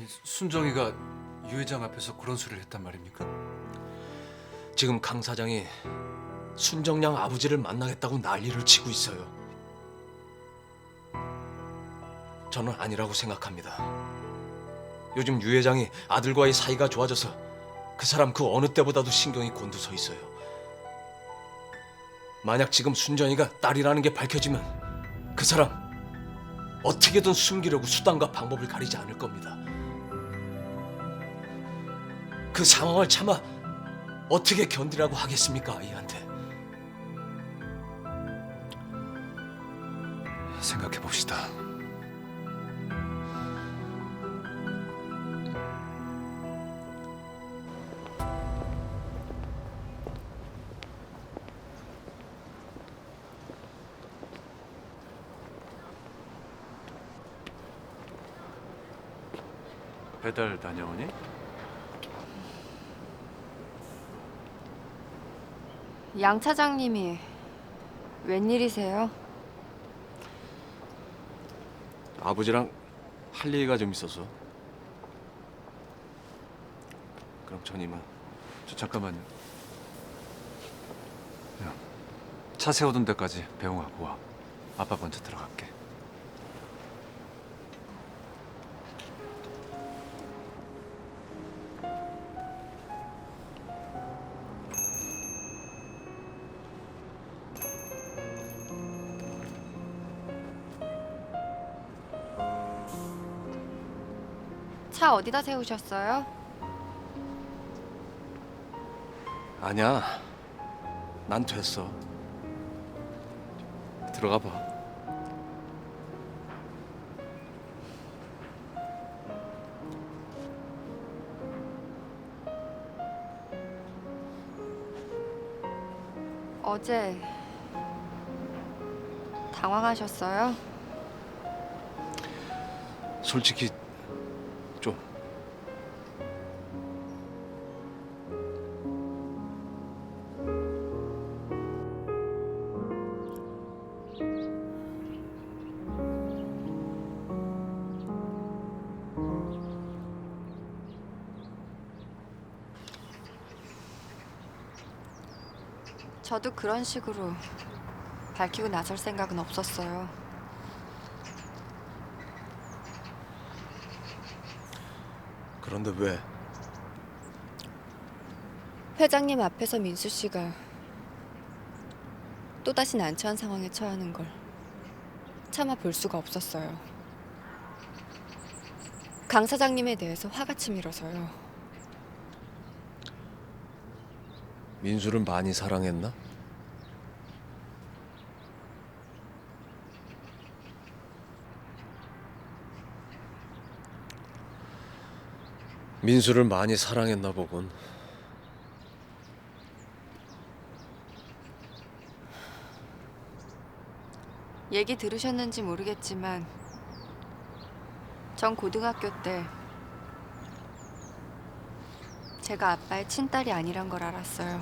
아니 순정이가 유 회장 앞에서 그런 소리를 했단 말입니까? 지금 강 사장이 순정양 아버지를 만나겠다고 난리를 치고 있어요. 저는 아니라고 생각합니다. 요즘 유 회장이 아들과의 사이가 좋아져서 그 사람 그 어느 때보다도 신경이 곤두서 있어요. 만약 지금 순정이가 딸이라는 게 밝혀지면 그 사람 어떻게든 숨기려고 수단과 방법을 가리지 않을 겁니다. 그 상황을 참아 어떻게 견디라고 하겠습니까 아이한테? 생각해 봅시다. 배달 다녀오니? 양 차장님이 웬일이세요? 아버지랑 할 얘기가 좀 있어서. 그럼 전 이만. 저 잠깐만요. 야, 차 세우던 데까지 배웅하고 와. 아빠 먼저 들어갈게. 차 어디다 세우셨어요? 아니야. 난 됐어. 들어가 봐. 어제 당황하셨어요? 솔직히 저도 그런 식으로 밝히고 나설 생각은 없었어요. 그런데 왜? 회장님 앞에서 민수 씨가 또다시 난처한 상황에 처하는 걸 참아 볼 수가 없었어요. 강 사장님에 대해서 화가 치밀어서요. 민수를 많이 사랑했나? 민수를 많이 사랑했나 보군. 얘기 들으셨는지 모르겠지만 전 고등학교 때 제가 아빠의 친딸이 아니란 걸 알았어요.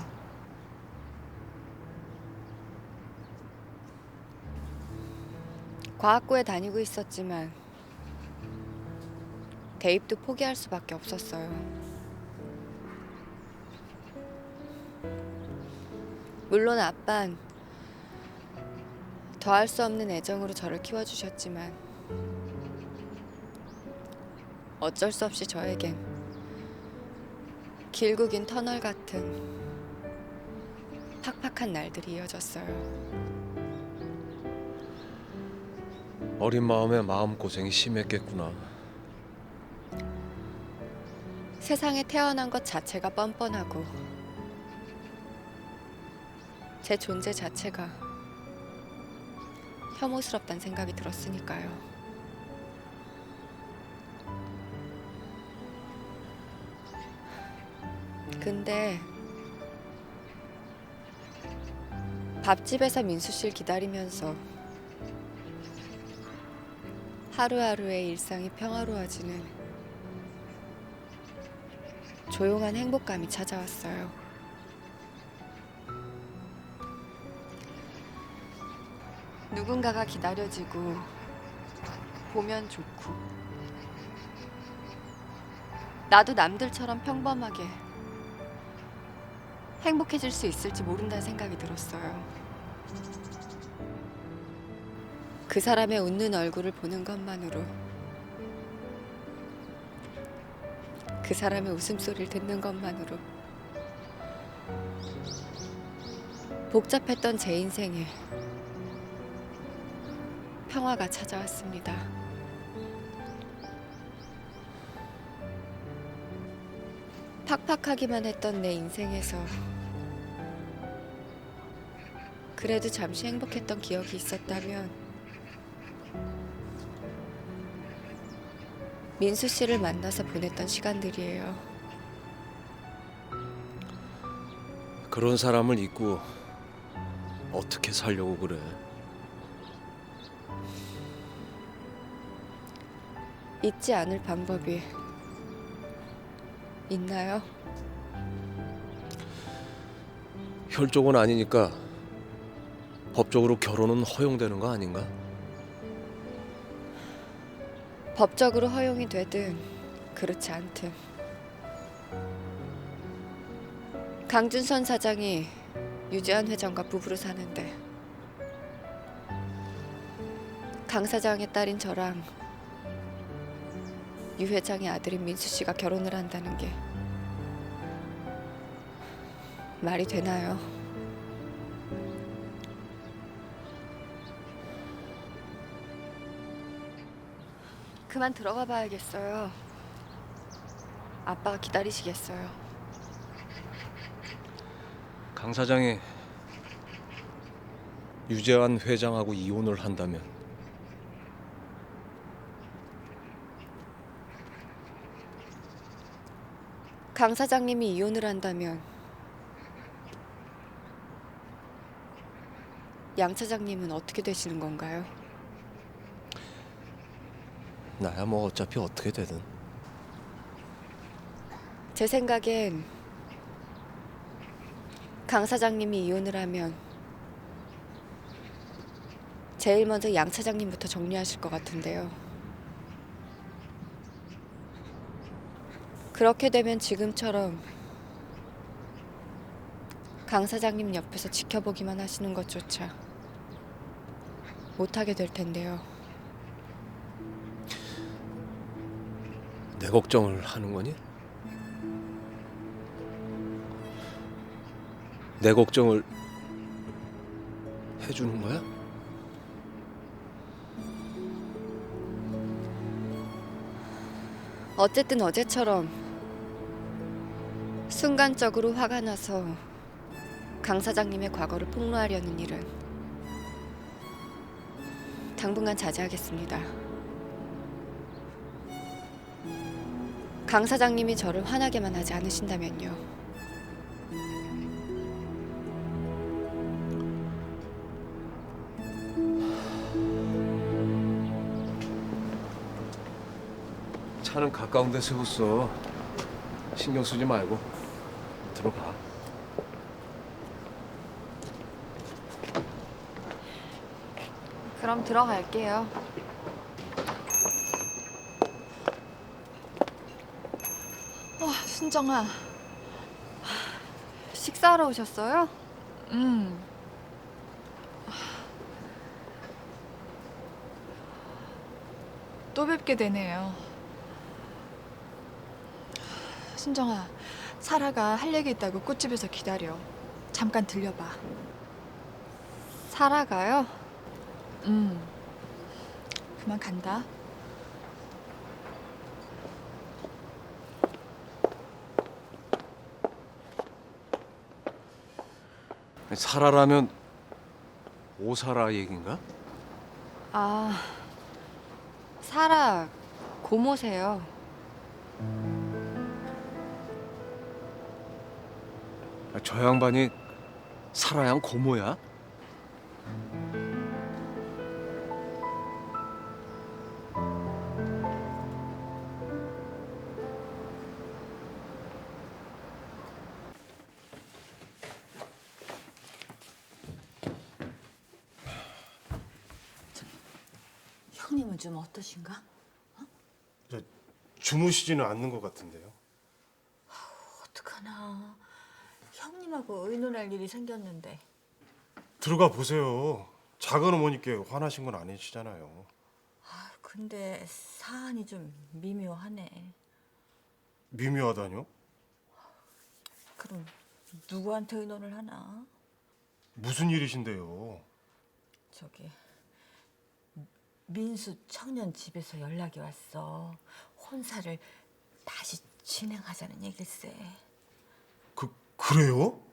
과학고에 다니고 있었지만 대입도 포기할 수밖에 없었어요. 물론 아빤 더할 수 없는 애정으로 저를 키워주셨지만 어쩔 수 없이 저에겐 길고 긴 터널 같은 팍팍한 날들이 이어졌어요. 어린 마음에 마음 고생이 심했겠구나. 세상에 태어난 것 자체가 뻔뻔하고 제 존재 자체가 혐오스럽다는 생각이 들었으니까요. 근데 밥집에서 민수 씨를 기다리면서 하루하루의 일상이 평화로워지는 조용한 행복감이 찾아왔어요. 누군가가 기다려지고 보면 좋고 나도 남들처럼 평범하게 행복해질 수 있을지 모른다는 생각이 들었어요. 그 사람의 웃는 얼굴을 보는 것만으로 그 사람의 웃음소리를 듣는 것만으로 복잡했던 제 인생에 평화가 찾아왔습니다. 팍팍하기만 했던 내 인생에서 그래도 잠시 행복했던 기억이 있었다면 민수 씨를 만나서 보냈던 시간들이에요. 그런 사람을 잊고 어떻게 살려고 그래? 잊지 않을 방법이 있나요? 혈족은 아니니까 법적으로 결혼은 허용되는 거 아닌가? 법적으로 허용이 되든 그렇지 않든 강준선 사장이 유재한 회장과 부부로 사는데 강 사장의 딸인 저랑 유 회장의 아들인 민수 씨가 결혼을 한다는 게 말이 되나요? 그만 들어가 봐야겠어요. 아빠가 기다리시겠어요. 강 사장이 유재환 회장하고 이혼을 한다면 강 사장님이 이혼을 한다면 양 차장님은 어떻게 되시는 건가요? 나야 뭐 어차피 어떻게 되든 제 생각엔 강 사장님이 이혼을 하면 제일 먼저 양 차장님부터 정리하실 것 같은데요. 그렇게 되면 지금처럼 강 사장님 옆에서 지켜보기만 하시는 것조차 못하게 될 텐데요. 내 걱정을 하는 거니? 내 걱정을 해주는 거야? 어쨌든 어제처럼 순간적으로 화가 나서 강 사장님의 과거를 폭로하려는 일은 당분간 자제하겠습니다. 강 사장님이 저를 화나게만 하지 않으신다면요. 차는 가까운 데 세웠어. 신경 쓰지 말고 들어가. 그럼 들어갈게요. 어, 순정아. 식사하러 오셨어요? 음. 또 뵙게 되네요. 순정아, 사라가 할 얘기 있다고 꽃집에서 기다려. 잠깐 들려봐. 살아가요? 음. 그만 간다. 사라라면 오사라 얘긴가? 아, 사라 고모세요. 저 양반이 사라양 고모야? 형님은 좀 어떠신가? 저 주무시지는 않는 것 같은데요. 어떡하나. 형님하고 의논할 일이 생겼는데. 들어가 보세요. 작은 어머니께 화나신 건 아니시잖아요. 아, 근데 사안이 좀 미묘하네. 미묘하다뇨? 그럼 누구한테 의논을 하나? 무슨 일이신데요? 저기 민수 청년 집에서 연락이 왔어. 혼사를 다시 진행하자는 얘길세. 그 그래요?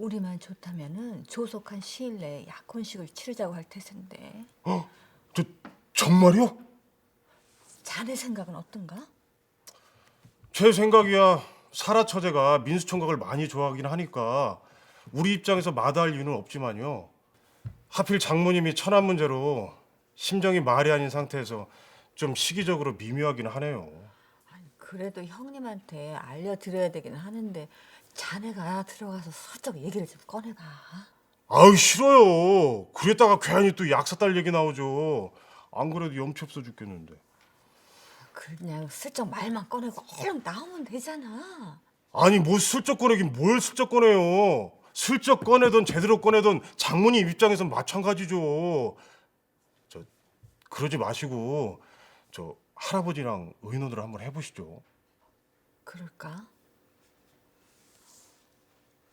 우리만 좋다면은 조속한 시일 내에 약혼식을 치르자고 할 태세인데 어? 저 정말요? 자네 생각은 어떤가? 제 생각이야 사라 처제가 민수 총각을 많이 좋아하긴 하니까 우리 입장에서 마다할 이유는 없지만요. 하필 장모님이 천안 문제로 심정이 말이 아닌 상태에서 좀 시기적으로 미묘하긴 하네요. 아니, 그래도 형님한테 알려드려야 되긴 하는데 자네가 들어가서 슬쩍 얘기를 좀 꺼내봐. 아유 싫어요. 그랬다가 괜히 또 약사 딸 얘기 나오죠. 안 그래도 염치 없어 죽겠는데. 그냥 슬쩍 말만 꺼내고 얼른 나오면 되잖아. 아니 뭐 슬쩍 꺼내긴 뭘 슬쩍 꺼내요. 슬쩍 꺼내든 제대로 꺼내든 장모님 입장에선 마찬가지죠. 저 그러지 마시고 저 할아버지랑 의논을 한번 해보시죠. 그럴까?